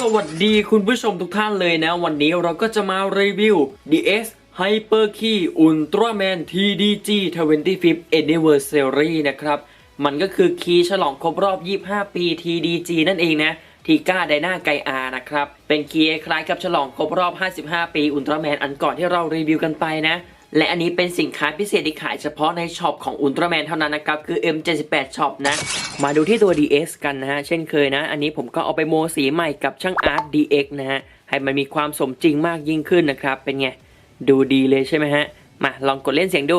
สวัสดีคุณผู้ชมทุกท่านเลยนะ วันนี้เราก็จะมารีวิว DS Hyper Key Ultraman TDG 25th Anniversary นะครับ มันก็คือคีย์ฉลองครบรอบ 25 ปี TDG นั่นเองนะทีก้าไดนาไกอานะครับ เป็นคีย์คล้ายกับฉลองครบรอบ 55 ปีอุลตร้าแมนอันก่อนที่เรารีวิวกันไปนะ และอันนี้เป็นสินค้าพิเศษที่ขายเฉพาะในช็อปของอุลตร้าแมนเท่านั้นนะครับคือ M78 ช็อปนะ มาดูที่ตัว DS กันนะฮะ เช่นเคยนะ อันนี้ผมก็เอาไปโมสีใหม่กับช่างอาร์ต DX นะฮะ ให้มันมีความสมจริงมากยิ่งขึ้นนะครับ เป็นไง ดูดีเลยใช่ไหมฮะ มาลองกดเล่นเสียงดู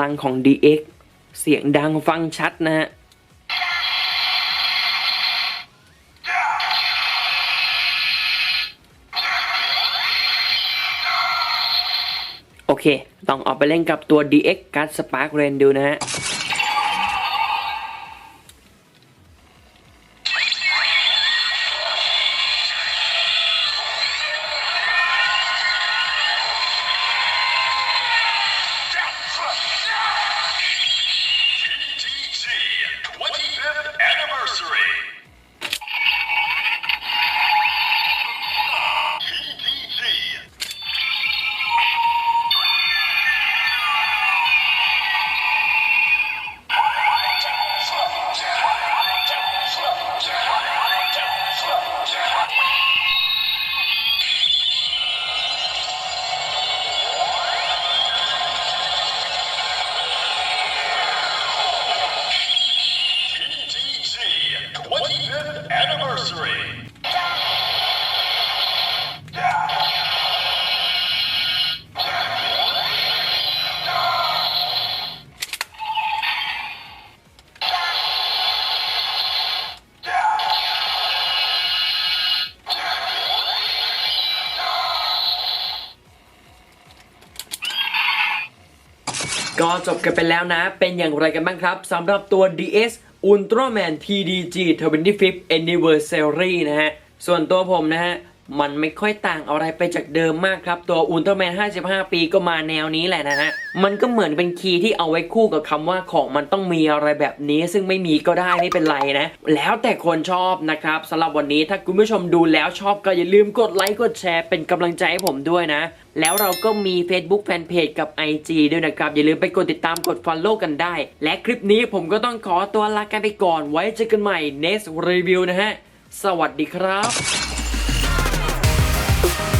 ลังของ DX เสียงดังฟังชัดนะฮะโอเค ต้องออกไปเล่นกับตัว DX Guard Spark Rain ดูนะฮะ ก็จบกันไปแล้วนะ เป็นอย่างไรกันบ้างครับสำหรับตัว DS Ultraman TDG 25th Anniversary นะฮะ ส่วนตัวผมนะฮะ มันไม่ค่อยต่างอะไรไปจากเดิมมากครับ ตัว Ultraman 55 ปีก็มาแนวนี้แหละนะฮะ มันก็เหมือนเป็นคีย์ที่เอาไว้คู่กับคำว่าของมันต้องมีอะไรแบบนี้ ซึ่งไม่มีก็ได้ไม่เป็นไรนะ แล้วแต่คนชอบนะครับสำหรับวันนี้ถ้าคุณผู้ชมดูแล้วชอบก็อย่าลืมกดไลค์กดแชร์เป็นกำลังใจให้ผมด้วยนะ แล้วเราก็มี Facebook Fanpage กับ IG ด้วยนะครับ อย่าลืมไปกดติดตามกด Follow กันได้ และคลิปนี้ผมก็ต้องขอตัวลากันไปก่อนไว้เจอกันใหม่ next review นะฮะสวัสดีครับ you